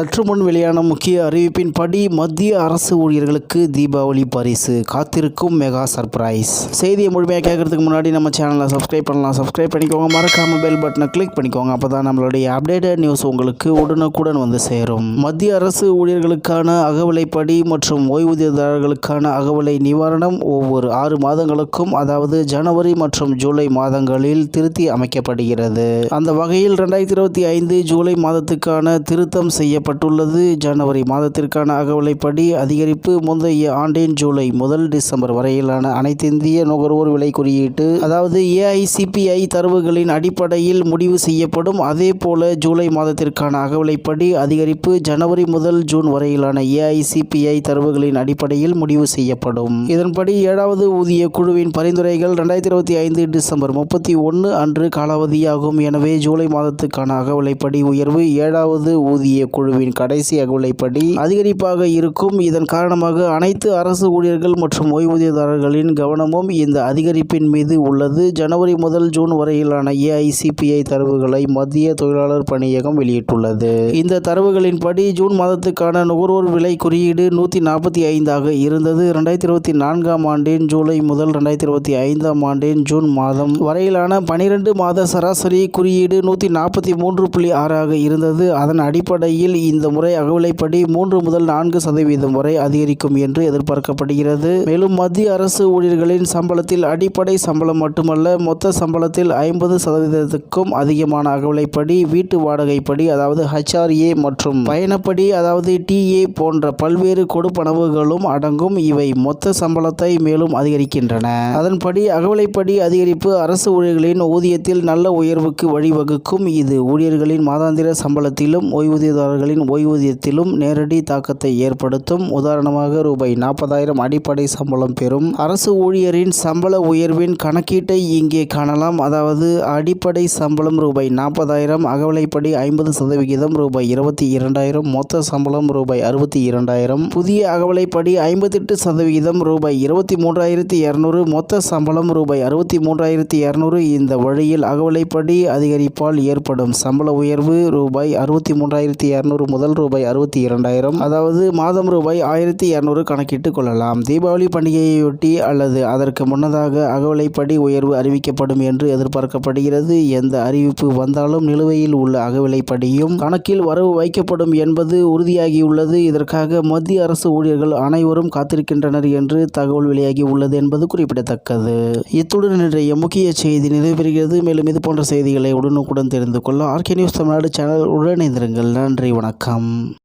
சற்று முன் வெளியான முக்கிய அறிவிப்பின்படி மத்திய அரசு ஊழியர்களுக்கு தீபாவளி பரிசு காத்திருக்கும் மெகா சர்ப்ரைஸ். செய்தியை முழுமையாக கேட்கறதுக்கு முன்னாடி நம்ம சேனலை சப்ஸ்கிரைப் பண்ணலாம். சப்ஸ்கிரைப் பண்ணிக்கோங்க. மறக்காம பெல் பட்டனை கிளிக் பண்ணிக்கோங்க. அப்போ தான் நம்மளுடைய அப்டேட்டட் நியூஸ் உங்களுக்கு உடனுக்குடன் வந்து சேரும். மத்திய அரசு ஊழியர்களுக்கான அகவலைப்படி மற்றும் ஓய்வூதியதாரர்களுக்கான அகவலை நிவாரணம் ஒவ்வொரு ஆறு மாதங்களுக்கும் அதாவது ஜனவரி மற்றும் ஜூலை மாதங்களில் திருத்தி அமைக்கப்படுகிறது. அந்த வகையில் ரெண்டாயிரத்தி இருபத்தி ஐந்து ஜூலை மாதத்துக்கான திருத்தம் செய்யப்பட்டுள்ளது ஜனவரி மாதத்திற்கான அகவலைப்படி அதிகரிப்பு முந்தைய ஆண்டின் ஜூலை முதல் டிசம்பர் வரையிலான அனைத்திந்திய நுகர்வோர் விலை குறியீட்டு அதாவது ஏஐசிபிஐ தரவுகளின் அடிப்படையில் முடிவு செய்யப்படும். அதே போல ஜூலை மாதத்திற்கான அகவலைப்படி அதிகரிப்பு ஜனவரி முதல் ஜூன் வரையிலான ஏஐசிபிஐ தரவுகளின் அடிப்படையில் முடிவு செய்யப்படும். இதன்படி ஏழாவது ஊதிய குழுவின் பரிந்துரைகள் ரெண்டாயிரத்தி இருபத்தி ஐந்து டிசம்பர் முப்பத்தி ஒன்று அன்று காலாவதியாகும். எனவே ஜூலை மாதத்துக்கான அகவலைப்படி உயர்வு ஏழாவது ஊதிய குழுவின் கடைசி அகவலைப்படி அதிகரிப்பாக இருக்கும். இதன் காரணமாக அனைத்து அரசு ஊழியர்கள் மற்றும் ஓய்வூதியதாரர்களின் கவனமும் இந்த அதிகரிப்பின் மீது உள்ளது. ஜனவரி முதல் ஜூன் வரையிலான ஏஐசிபிஐ தரவுகளை மத்திய தொழிலாளர் பணியகம் வெளியிட்டுள்ளது. இந்த தரவுகளின்படி ஜூன் மாதத்துக்கான நுகர்வோர் விலை குறியீடு நூற்றி நாற்பத்தி ஐந்தாக இருந்தது. ரெண்டாயிரத்தி இருபத்தி நான்காம் ஆண்டின் ஜூலை முதல் ரெண்டாயிரத்தி இருபத்தி ஐந்தாம் ஆண்டின் ஜூன் மாதம் வரையிலான பனிரெண்டு மாத சராசரி குறியீடு நூற்றி நாற்பத்தி மூன்று புள்ளி ஆறாக இருந்தது. அதன் அடிப்படையில் இந்த முறை அகவிலைப்படி மூன்று முதல் நான்கு சதவீதம் வரை அதிகரிக்கும் என்று எதிர்பார்க்கப்படுகிறது. மேலும் மத்திய அரசு ஊழியர்களின் சம்பளத்தில் அடிப்படை சம்பளம் மட்டுமல்ல மொத்த சம்பளத்தில் ஐம்பது சதவீதத்துக்கும் அதிகமான அகவிலைப்படி வீட்டு வாடகைப்படி அதாவது ஹச்ஆர்ஏ மற்றும் பயணப்படி அதாவது டிஏ போன்ற பல்வேறு கொடுப்பனவுகளும் அடங்கும். இவை மொத்த சம்பளத்தை மேலும் அதிகரிக்கின்றன. அதன்படி அகவிலைப்படி அதிகரிப்பு அரசு ஊழியர்களின் ஊதியத்தில் நல்ல உயர்வுக்கு வழிவகுக்கும். இது ஊழியர்களின் மாதாந்திர சம்பளத்திலும் ஓய்வூதியதாரர்களின் ஓய்வூதியத்திலும் நேரடி தாக்கத்தை ஏற்படுத்தும். உதாரணமாக ரூபாய் நாற்பதாயிரம் அடிப்படை சம்பளம் பெறும். அரசு ஊழியரின் சம்பள உயர்வின் கணக்கீட்டை இங்கே காணலாம். அதாவது அடிப்படை சம்பளம் ரூபாய் நாற்பதாயிரம் அகவலைப்படி ஐம்பது சதவிகிதம் ரூபாய் இருபத்தி இரண்டாயிரம் மொத்த சம்பளம் ரூபாய் அறுபத்தி இரண்டாயிரம் புதிய அகவலைப்படி ஐம்பத்தெட்டு சதவிகிதம் ரூபாய் இருபத்தி மூன்றாயிரத்தி இரநூறு மொத்த சம்பளம் ரூபாய் அறுபத்தி மூன்றாயிரத்தி இரநூறு. இந்த வழியில் அகவலைப்படி அதிகரிப்பால் ஏற்படும் சம்பள உயர்வு ரூபாய் அறுபத்தி மூன்றாயிரத்தி இரநூறு. முதல் ரூபாய் அறுபத்தி இரண்டாயிரம். அதாவது மாதம் ரூபாய் ஆயிரத்தி இரநூறு கணக்கிட்டு கொள்ளலாம். தீபாவளி பண்டிகையையொட்டி அல்லது அதற்கு முன்னதாக அகவிலைப்படி உயர்வு அறிவிக்கப்படும் என்று எதிர்பார்க்கப்படுகிறது. எந்த அறிவிப்பு வந்தாலும் நிலுவையில் உள்ள அகவிலைப்படியும் கணக்கில் வரவு வைக்கப்படும் என்பது உறுதியாகியுள்ளது. இதற்காக மத்திய அரசு ஊழியர்கள் அனைவரும் காத்திருக்கின்றனர் என்று தகவல் வெளியாகி உள்ளது என்பது குறிப்பிடத்தக்கது. இத்துடன் இன்றைய முக்கிய செய்தி நிறைவேறுகிறது மேலும் இது போன்ற செய்திகளை உடனுக்குடன் தெரிந்து கொள்ள ஆர்கே நியூஸ் தமிழ்நாடு சேனல் உடனிருங்கள் நன்றி வணக்கம். வணக்கம்